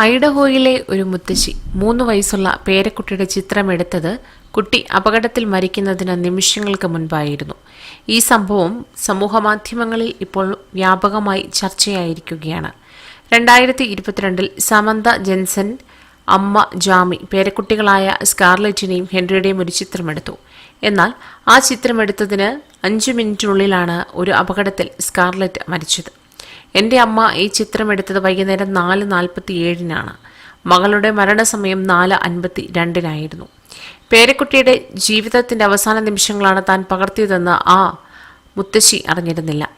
ഐഡഹോയിലെ ഒരു മുത്തശ്ശി മൂന്ന് വയസ്സുള്ള പേരക്കുട്ടിയുടെ ചിത്രമെടുത്തത് കുട്ടി അപകടത്തിൽ മരിക്കുന്നതിന് നിമിഷങ്ങൾക്ക് മുൻപായിരുന്നു. ഈ സംഭവം സമൂഹമാധ്യമങ്ങളിൽ ഇപ്പോൾ വ്യാപകമായി ചർച്ചയായിരിക്കുകയാണ്. രണ്ടായിരത്തി ഇരുപത്തിരണ്ടിൽ സമന്ത ജെൻസൻ അമ്മ ജാമി പേരക്കുട്ടികളായ സ്കാർലെറ്റിനെയും ഹെൻറിയുടെയും ഒരു ചിത്രമെടുത്തു. എന്നാൽ ആ ചിത്രമെടുത്തതിന് അഞ്ചു മിനിറ്റിനുള്ളിലാണ് ഒരു അപകടത്തിൽ സ്കാർലെറ്റ് മരിച്ചത്. എന്റെ അമ്മ ഈ ചിത്രം എടുത്തത് വൈകുന്നേരം നാല് നാൽപ്പത്തി ഏഴിനാണ് മകളുടെ മരണസമയം നാല് അൻപത്തി രണ്ടിനായിരുന്നു പേരക്കുട്ടിയുടെ ജീവിതത്തിന്റെ അവസാന നിമിഷങ്ങളാണ് താൻ പകർത്തിയതെന്ന് ആ മുത്തശ്ശി അറിഞ്ഞിരുന്നില്ല.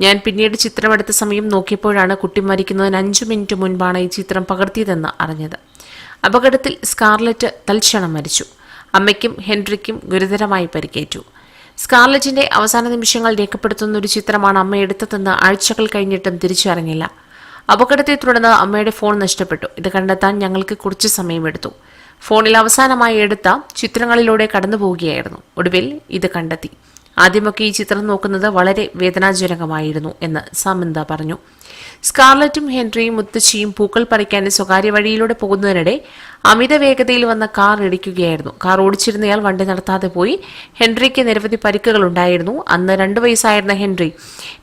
ഞാൻ പിന്നീട് ചിത്രമെടുത്ത സമയം നോക്കിയപ്പോഴാണ് കുട്ടി മരിക്കുന്നതിന് അഞ്ചു മിനിറ്റ് മുൻപാണ് ഈ ചിത്രം പകർത്തിയതെന്ന് അറിഞ്ഞത്. അപകടത്തിൽ സ്കാർലറ്റ് തൽക്ഷണം മരിച്ചു. അമ്മയ്ക്കും ഹെൻറിക്കും ഗുരുതരമായി പരിക്കേറ്റു. സ്കാർലറ്റിന്റെ അവസാന നിമിഷങ്ങൾ രേഖപ്പെടുത്തുന്ന ഒരു ചിത്രമാണ് അമ്മ എടുത്തതെന്ന് ആഴ്ചകൾ കഴിഞ്ഞിട്ടും തിരിച്ചറിഞ്ഞില്ല. അപകടത്തെ തുടർന്ന് അമ്മയുടെ ഫോൺ നഷ്ടപ്പെട്ടു. ഇത് കണ്ടെത്താൻ ഞങ്ങൾക്ക് കുറച്ച് സമയമെടുത്തു. ഫോണിൽ അവസാനമായി എടുത്ത ചിത്രങ്ങളിലൂടെ കടന്നു പോവുകയായിരുന്നു ഒടുവിൽ ഇത് കണ്ടെത്തി. ആദ്യമൊക്കെ ഈ ചിത്രം നോക്കുന്നത് വളരെ വേദനാജനകമായിരുന്നു എന്ന് സമന്ത പറഞ്ഞു. സ്കാർലറ്റും ഹെൻറിയും മുത്തശ്ശിയും പൂക്കൾ പറിക്കാൻ സ്വകാര്യ വഴിയിലൂടെ പോകുന്നതിനിടെ അമിത വേഗതയിൽ വന്ന കാർ ഇടിക്കുകയായിരുന്നു. കാർ ഓടിച്ചിരുന്നയാൾ വണ്ടി നടത്താതെ പോയി. ഹെൻറിക്ക് നിരവധി പരിക്കുകൾ ഉണ്ടായിരുന്നു. അന്ന് രണ്ടു വയസ്സായിരുന്ന ഹെൻറി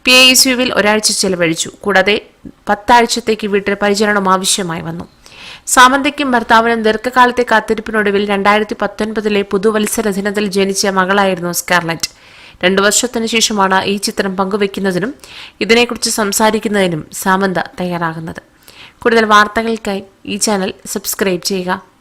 പി ഐ സിയുവിൽ ഒരാഴ്ച ചെലവഴിച്ചു. കൂടാതെ പത്താഴ്ചത്തേക്ക് വീട്ടിൽ പരിചരണം ആവശ്യമായി വന്നു. സാമന്തയ്ക്കും ഭർത്താവിനും ദീർഘകാലത്തെ കാത്തിരിപ്പിനൊടുവിൽ രണ്ടായിരത്തി പത്തൊൻപതിലെ പുതുവത്സര ദിനത്തിൽ ജനിച്ച മകളായിരുന്നു സ്കാർലറ്റ്. രണ്ടു വർഷത്തിനു ശേഷമാണ് ഈ ചിത്രം പങ്കുവെക്കുന്നതിനും ഇതിനെക്കുറിച്ച് സംസാരിക്കുന്നതിനും സാമന്ത തയ്യാറാകുന്നത്. കൂടുതൽ വാർത്തകൾക്കായി ഈ ചാനൽ സബ്സ്ക്രൈബ് ചെയ്യുക.